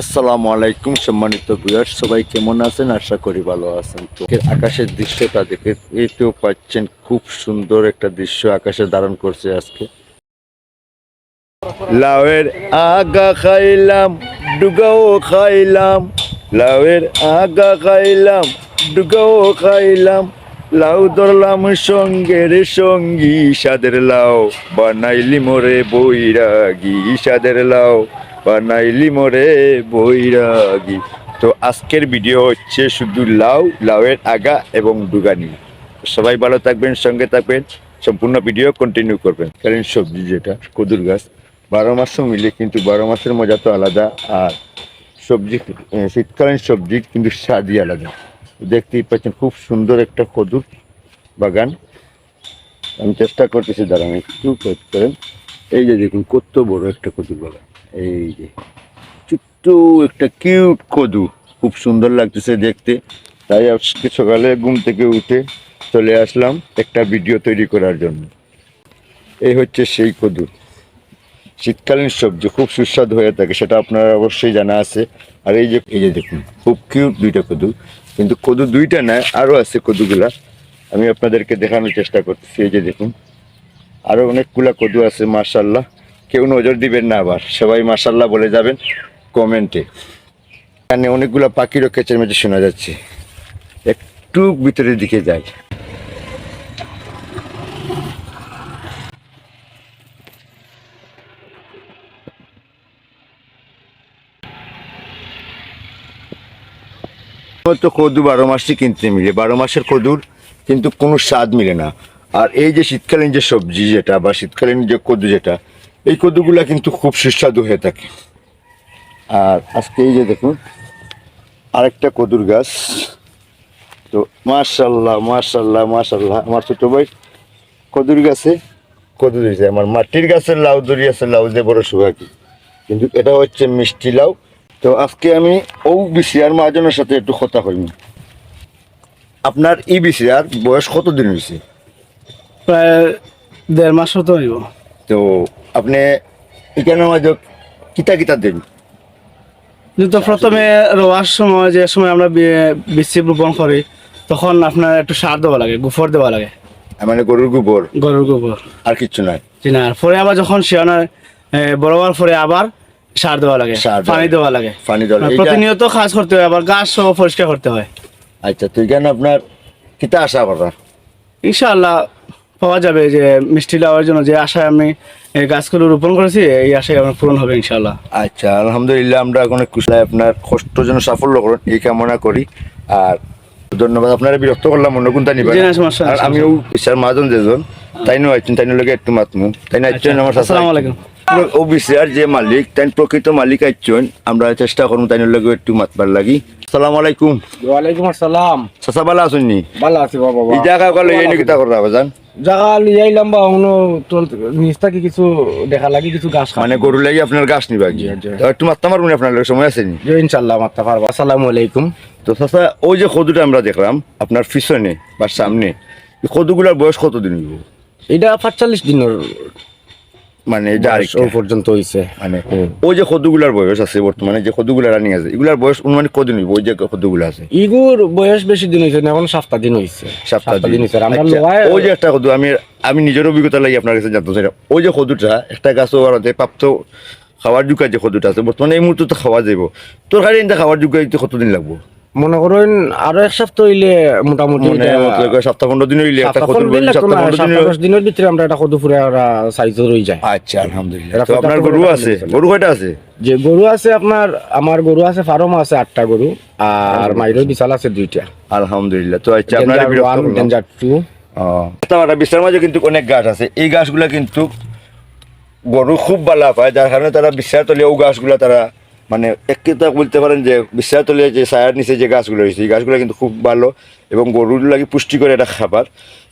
আসসালামু আলাইকুম সম্মানিত ভিউয়ার সবাই কেমন আছেন? আশা করি ভালো আছেন তো। আকাশের দৃশ্যটা দেখে এতেও পাচ্ছেন খুব সুন্দর একটা দৃশ্য আকাশে ধারণ করছে আজকে। লাউয়ের আগা খাইলাম, ডুগাও খাইলাম। লাউয়ের আগা খাইলাম, ডুগাও খাইলাম। লাউ ধরলাম সঙ্গের সঙ্গী, সাদের লাউ বানাইলি মোরে বৈরাগী, সাদের লাউ বানাইলি মোরে বৈরাগী। তো আজকের ভিডিও হচ্ছে শুধু লাউ, লাউয়ের আগা এবং ডুগানি সবাই ভালো থাকবেন, সঙ্গে থাকবেন, সম্পূর্ণ ভিডিও কন্টিনিউ করবেন। কারণ সবজি যেটা, কদুর গাছ, বারো মাসও মিলে কিন্তু বারো মাসের মজা তো আলাদা, আর সবজি শীতকালীন সবজি কিন্তু স্বাদই আলাদা। দেখতেই পাচ্ছেন, খুব সুন্দর একটা কদুর বাগান। আমি চেষ্টা করতেছি, দাঁড়ান, একটু করেন। এই যে দেখুন, কত বড় একটা কদুর বাগান। এই যে, ছোট্ট একটা কিউট কদু। খুব সুন্দর লাগতেছে দেখতে। তাই আজকে সকালে ঘুম থেকে উঠে চলে আসলাম একটা ভিডিও তৈরি করার জন্য। এই হচ্ছে সেই কদু। শীতকালীন সবজি, খুব সুস্বাদু হয়ে থাকে, সেটা আপনারা অবশ্যই জানা আছে। আর এই যে এই যে দেখুন, খুব কিউট দুইটা কদু। কিন্তু কদু দুইটা নয় আরও আছে কদুগুলা। আমি আপনাদেরকে দেখানোর চেষ্টা করতেছি। এই যে দেখুন আরও অনেকগুলা কদু আছে মার্শাল্লাহ কেউ নজর দিবেন না আবার। সবাই মার্শাল্লাহ বলে যাবেন কমেন্টে। এখানে অনেকগুলো পাখিরও কেচের মেচে শোনা যাচ্ছে। একটু ভিতরের দিকে যাই। তো কদু বারো মাসই কিনতে মিলে। বারো মাসের কদুর কিন্তু কোনো স্বাদ মিলে না। আর এই যে শীতকালীন যে সবজি যেটা বা শীতকালীন যে কদু যেটা এই কদুগুলা কিন্তু খুব সুস্বাদু হয়ে থাকে। আর আজকে এই যে দেখুন আরেকটা কদুর গাছ। তো মার্শাল্লাহ মার্শাল্লাহ মার্শাল্লাহ আমার ছোট ভাই কদুর গাছে কদু দিয়েছে। আমার মাটির গাছের লাউ দড়ি আছে লাউ যে বড় সুহাকি কিন্তু এটা হচ্ছে মিষ্টি লাউ। তো আজকে আমি ও বিসিয়ার মহাজনের সাথে একটু কথা হইনি আপনার ই বিসিয়ার বয়স কতদিন হয়েছে প্রায় দেড় মাস হতো হইব। তো আপনি এখানে মাঝে কিতা কিতা দেন কিন্তু প্রথমে রোয়ার সময় যে সময় আমরা বি- বীজ রোপণ করি তখন আপনার একটু সার দেওয়া লাগে গোফর দেওয়া লাগে। মানে গরুর গোবর? গরুর গোবর। আর কিছু জি না পরে আবার যখন শিয়ানো বড় হওয়ার পরে আবার সার দেওয়া লাগে পানি। দেওয়া লাগে। পানি দেওয়া লাগে। প্রতিনিয়ত কাজ করতে হয় আবার গাছ সহ পরিষ্কার করতে হয়। আচ্ছা তো এখানে আপনার কিতা আশা করা ইনশাআল্লাহ পাওয়া যাবে যে মিষ্টি লাউয়ের জন্য যে আশায় আমি এই গাছগুলো রোপণ করেছি এই আশায় আমার পূরণ হবে ইনশাল্লাহ আচ্ছা আলহামদুলিল্লাহ আমরা অনেক খুশি আপনার কষ্ট যেন সাফল্য করুন এই কামনা করি। আর ধন্যবাদ আপনারা বিরক্ত করলাম অন্য কোনটা নিবেন আমিও বিশাল মাজন যেজন। তাই নয় তাই লগে একটু মাতমু। তাই না আইছেন আমার সাথে আসসালামু আলাইকুম। যে মালিক তাই প্রকৃত মালিক আইছেন আমরা চেষ্টা করুন তাই লগে একটু মাতবার লাগি। আসসালামু আলাইকুম। ওয়ালাইকুম আসসালাম। চাচা ভালো আছেন নি? ভালো আছি বাবা এই জায়গা গেলে এই নাকি তা করা বাজান জায়গা লিয়ে আইলাম বা অন্য নিচ থেকে কিছু দেখা লাগি কিছু গাছ মানে গরু লাগি আপনার গাছ নিবা কি একটু পারবেন আপনার লগে সময় আছে নি? যে ইনশাল্লাহ মারতে পারব। আসসালামু আলাইকুম। তো ওই যে কদুটা আমরা দেখলাম আপনার পিছনে বা সামনে এই কদুগুলার বয়স কতদিন হইব? এটা পাঁচচল্লিশ দিনের মানে ও পর্যন্ত হইছে। মানে ওই যে কদুগুলার বয়স আছে বর্তমানে যে কদুগুলা রানিং আছে এগুলার বয়স অনুমানিক কদিন হইব? ওই যে কদুগুলা আছে। ইগুর বয়স বেশি দিন হইছে না এখন সপ্তাহ দিন হইছে। সপ্তাহ দিন হইছে। আমরা আচ্ছা, ওই যে একটা কদু আমি আমি নিজের অভিজ্ঞতা লাগি আপনার কাছে জানতে চাই। ওই যে কদুটা একটা গাছ ওরাতে প্রাপ্ত খাওয়ার যোগ্য যে কদুটা আছে বর্তমানে এই মুহূর্তে তো খাওয়া যাইব। তোর খালি এটা খাওয়ার যোগ্য কতদিন লাগবো? মনে করেন আরও এক সপ্তাহ হইলে মোটামুটি সপ্তাহ পনেরো দিন হইলে একটা সপ্তাহ পনেরো দশ দিনের ভিতরে আমরা এটা কদু ফুরে সাইজ যায়। আচ্ছা আলহামদুলিল্লাহ। তো আপনার গরু আছে। গরু কয়টা আছে? যে গরু আছে আপনার আমার গরু আছে ফার্ম আছে আটটা গরু আর মাইরও বিশাল আছে দুইটা। আলহামদুলিল্লাহ। তো আচ্ছা আপনার ওয়ান ডেঞ্জার টু বিশ্বের মাঝে কিন্তু অনেক গাছ আছে। এই গাছগুলা কিন্তু গরু খুব ভালো পায় যার কারণে তারা বিশ্বাস তলে ও গাছগুলা তারা মানে একটা বলতে পারেন যে বিশ্বায়তলে যে সায়ার নিচে যে গাছগুলো রয়েছে, এই গাছগুলো কিন্তু খুব ভালো এবং গরুর লাগে পুষ্টিকর একটা খাবার।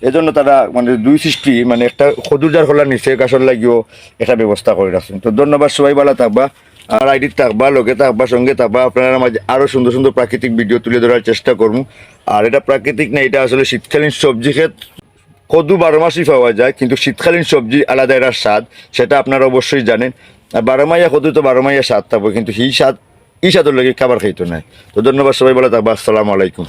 এজন্য তারা মানে দুই সৃষ্টি মানে একটা খদুর যার খোলার নিচে, গাছের লাগিও একটা ব্যবস্থা করে রাখছেন। তো ধন্যবাদ, সবাই ভালো থাকবা, আর আইডি থাকবা, লোকে থাকবা, সঙ্গে থাকবা, আপনারা মাঝে আরও সুন্দর সুন্দর প্রাকৃতিক ভিডিও তুলে ধরার চেষ্টা করব আর এটা প্রাকৃতিক না, এটা আসলে শীতকালীন সবজি ক্ষেত। কদু বারো মাসই পাওয়া যায়, কিন্তু শীতকালীন সবজি আলাদা একটা স্বাদ, সেটা আপনারা অবশ্যই জানেন। আর বারো মাইয়া কদু তো বারো মাইয়া স্বাদ থাকবে, কিন্তু সেই স্বাদ এই স্বাদের লাগে খাবার খাইতো না। তো ধন্যবাদ সবাই বলে থাকব, আসসালামু আলাইকুম।